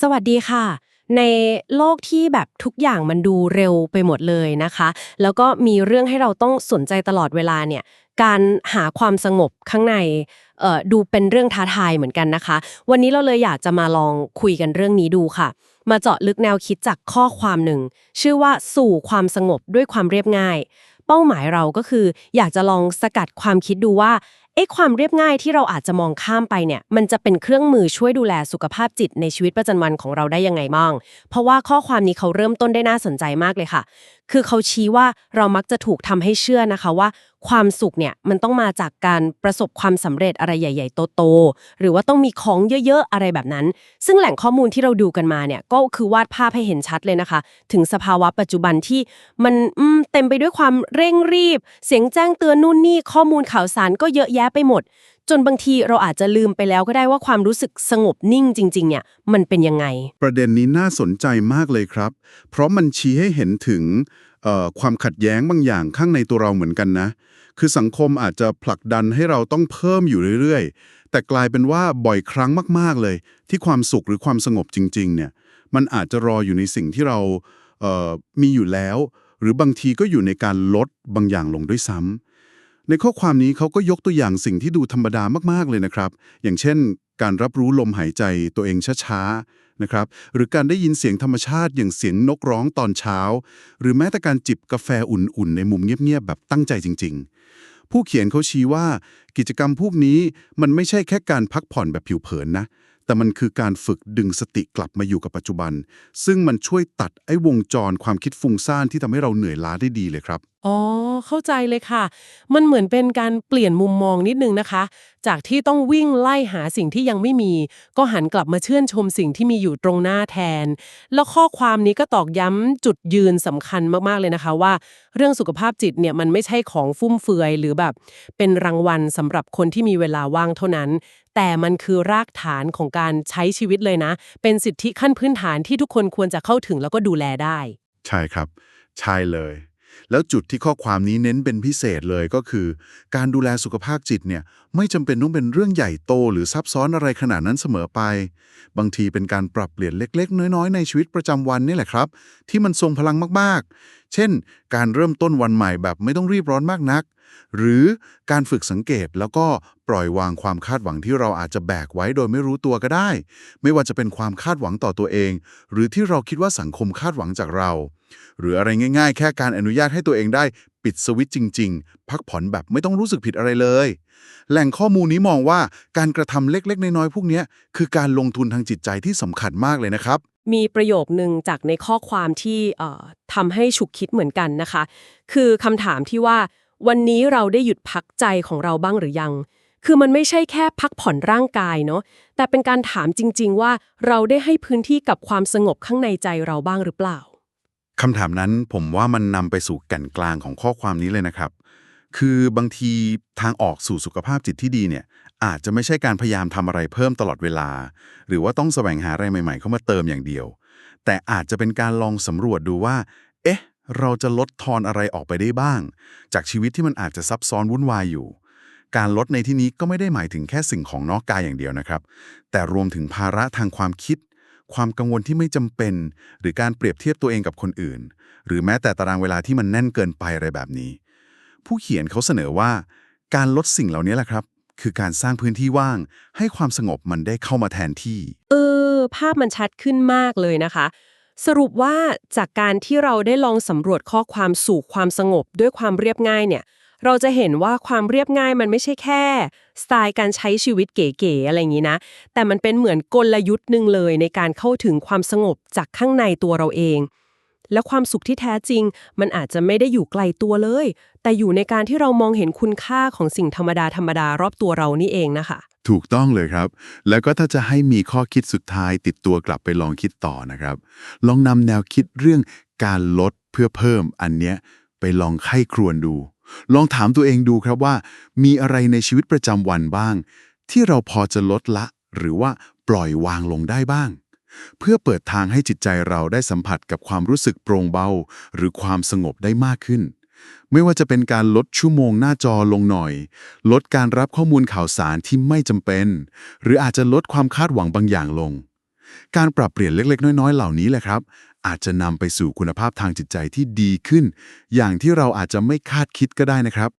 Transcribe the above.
สวัสดีค่ะ ในโลกที่แบบทุกอย่างมันดูเร็วไปหมดเลยนะคะ แล้วก็มีเรื่องให้เราต้องสนใจตลอดเวลาเนี่ยการหาความสงบข้างในเออดูเป็นเรื่องท้าทายเหมือนกันนะคะ วันนี้เราเลยอยากจะมาลองคุยกันเรื่องนี้ดูค่ะ มาเจาะลึกแนวคิดจากข้อความหนึ่ง ชื่อว่าสู่ความสงบด้วยความเรียบง่าย เป้าหมายเราก็คือ อยากจะลองสกัดความคิดดูว่า ไอ้ความเรียบง่ายที่เราอาจจะมองข้ามไปเนี่ย มันจะเป็นเครื่องมือช่วยดูแลสุขภาพจิตในชีวิตประจำวันของเราได้ยังไงบ้าง เพราะว่าข้อความนี้เขาเริ่มต้นได้น่าสนใจมากเลยค่ะ คือเขาชี้ว่าเรามักจะถูกทำให้เชื่อนะคะว่า ความสุขเนี่ยมันต้องมาจากการประสบความสำเร็จอะไรใหญ่ ๆ โตๆหรือว่าต้องมีของเยอะๆอะไรแบบนั้น ซึ่งแหล่งข้อมูลที่เราดูกันมาเนี่ยก็คือวาดภาพให้เห็นชัดเลยนะคะ ถึงสภาวะปัจจุบันที่มันเต็มไปด้วยความเร่งรีบ เสียงแจ้งเตือนนู่นนี่ข้อมูลข่าวสารก็เยอะแยะไปหมด จนบางทีเราอาจจะลืมไปแล้วก็ได้ว่าความรู้สึกสงบนิ่งจริงๆเนี่ยมันเป็นยังไง ประเด็นนี้น่าสนใจมากเลยครับ เพราะมันชี้ให้เห็นถึงความขัดแย้งบางอย่างข้างในตัวเราเหมือนกันนะ คือสังคมอาจจะผลักดันให้เราต้องเพิ่มอยู่เรื่อยๆ แต่กลายเป็นว่าบ่อยครั้งมากๆเลย ที่ความสุขหรือความสงบจริง ๆ เนี่ย มันอาจจะรออยู่ในสิ่งที่เรามีอยู่แล้ว หรือบางทีก็อยู่ในการลดบางอย่างลงด้วยซ้ำ ในข้อความนี้เขาก็ยกตัวอย่างสิ่งที่ดูธรรมดามากๆเลยนะครับ อย่างเช่น การรับรู้ลมหายใจตัวเองช้าๆนะครับ หรือการได้ยินเสียงธรรมชาติอย่างเสียงนกร้องตอนเช้า หรือแม้แต่การจิบกาแฟอุ่นๆ ในมุมเงียบๆ แบบตั้งใจจริง ๆ ผู้เขียนเขาชี้ว่ากิจกรรมพวกนี้มันไม่ใช่แค่การพักผ่อนแบบผิวเผินนะ แต่มันคือการฝึกดึงสติกลับมาอยู่กับปัจจุบัน ซึ่งมันช่วยตัดไอ้วงจรความคิดฟุ้งซ่านที่ทำให้เราเหนื่อยล้าได้ดีเลยครับ อ๋อ เข้าใจเลยค่ะ มันเหมือนเป็นการเปลี่ยนมุมมองนิดนึงนะคะ จากที่ต้องวิ่งไล่หาสิ่งที่ยังไม่มี ก็หันกลับมาชื่นชมสิ่งที่มีอยู่ตรงหน้าแทน แล้วข้อความนี้ก็ตอกย้ำจุดยืนสำคัญมากๆเลยนะคะว่า เรื่องสุขภาพจิตเนี่ยมันไม่ใช่ของฟุ่มเฟือย หรือแบบ เป็นรางวัลสำหรับคนที่มีเวลาว่างเท่านั้น แต่มันคือรากฐานของการใช้ชีวิตเลยนะ เป็นสิทธิขั้นพื้นฐานที่ทุกคนควรจะเข้าถึงแล้วก็ดูแลได้ ใช่ครับ ใช่เลย แล้วจุดที่ข้อความนี้เน้นเป็นพิเศษเลยก็คือ การดูแลสุขภาพจิตเนี่ยไม่จำเป็นต้องเป็นเรื่องใหญ่โตหรือซับซ้อนอะไรขนาดนั้นเสมอไป บางทีเป็นการปรับเปลี่ยนเล็ก ๆ น้อยๆ ในชีวิตประจำวันนี่แหละครับ ที่มันทรงพลังมากๆ เช่น การเริ่มต้นวันใหม่แบบไม่ต้องรีบร้อนมากนัก หรือการฝึกสังเกตแล้วก็ปล่อยวางความคาดหวังที่เราอาจจะแบกไว้โดยไม่รู้ตัวก็ได้ ไม่ว่าจะเป็นความคาดหวังต่อตัวเอง หรือที่เราคิดว่าสังคมคาดหวังจากเรา หรืออะไรง่าย ๆ แค่การอนุญาตให้ตัวเองได้ปิดสวิตช์จริง ๆ พักผ่อนแบบไม่ต้องรู้สึกผิดอะไรเลย แหล่งข้อมูลนี้มองว่าการกระทำเล็กๆ น้อยๆพวกนี้คือการลงทุนทางจิตใจที่สำคัญมากเลยนะครับ มีประโยคนึงจากในข้อความที่ทำให้ฉุกคิดเหมือนกันนะคะ คือคำถามที่ว่าวันนี้เราได้หยุดพักใจของเราบ้างหรือยัง คือมันไม่ใช่แค่พักผ่อนร่างกายเนาะ แต่เป็นการถามจริง ๆ ว่าเราได้ให้พื้นที่กับความสงบข้างในใจเราบ้างหรือเปล่า คำถามนั้นผมว่ามันนำไปสู่แก่นกลางของข้อความนี้เลยนะครับ คือบางทีทางออกสู่สุขภาพจิตที่ดีเนี่ย อาจจะไม่ใช่การพยายามทำอะไรเพิ่มตลอดเวลา หรือว่าต้องแสวงหาอะไรใหม่ๆ เข้ามาเติมอย่างเดียว แต่อาจจะเป็นการลองสำรวจดูว่า เอ๊ะ เราจะลดทอนอะไรออกไปได้บ้าง จากชีวิตที่มันอาจจะซับซ้อนวุ่นวายอยู่การลดในที่นี้ก็ไม่ได้หมายถึงแค่สิ่งของนอกกายอย่างเดียวนะครับ แต่รวมถึงภาระทางความคิด ความกังวลที่ไม่จำเป็น หรือการเปรียบเทียบตัวเองกับคนอื่น หรือแม้แต่ตารางเวลาที่มันแน่นเกินไปอะไรแบบนี้ ผู้เขียนเขาเสนอว่า การลดสิ่งเหล่านี้แหละครับ คือการสร้างพื้นที่ว่าง ให้ความสงบมันได้เข้ามาแทนที่ เออ ภาพมันชัดขึ้นมากเลยนะคะ สรุปว่าจากการที่เราได้ลองสำรวจข้อความสู่ความสงบด้วยความเรียบง่ายเนี่ย เราจะเห็นว่าความเรียบง่ายมันไม่ใช่แค่ สไตล์การใช้ชีวิตเก๋ๆอะไรอย่างนี้นะ แต่มันเป็นเหมือนกลยุทธ์หนึ่งเลยในการเข้าถึงความสงบจากข้างในตัวเราเอง และความสุขที่แท้จริง มันอาจจะไม่ได้อยู่ไกลตัวเลย แต่อยู่ในการที่เรามองเห็นคุณค่าของสิ่งธรรมดาธรรมดารอบตัวเรานี่เองนะคะถูกต้องเลยครับ แล้วก็ถ้าจะให้มีข้อคิดสุดท้ายติดตัวกลับไปลองคิดต่อนะครับ ลองนำแนวคิดเรื่องการลดเพื่อเพิ่มอันเนี้ยไปลองไข้ครวนดู ลองถามตัวเองดูครับว่า มีอะไรในชีวิตประจำวันบ้าง ที่เราพอจะลดละ หรือว่าปล่อยวางลงได้บ้าง เพื่อเปิดทางให้จิตใจเราได้สัมผัสกับความรู้สึกโปร่งเบา หรือความสงบได้มากขึ้น ไม่ว่าจะเป็นการลดชั่วโมงหน้าจอลงหน่อย ลดการรับข้อมูลข่าวสารที่ไม่จำเป็น หรืออาจจะลดความคาดหวังบางอย่างลงการปรับเปลี่ยนเล็กๆ น้อยๆ เหล่านี้แหละครับ อาจจะนำไปสู่คุณภาพทางจิตใจที่ดีขึ้น อย่างที่เราอาจจะไม่คาดคิดก็ได้นะครับ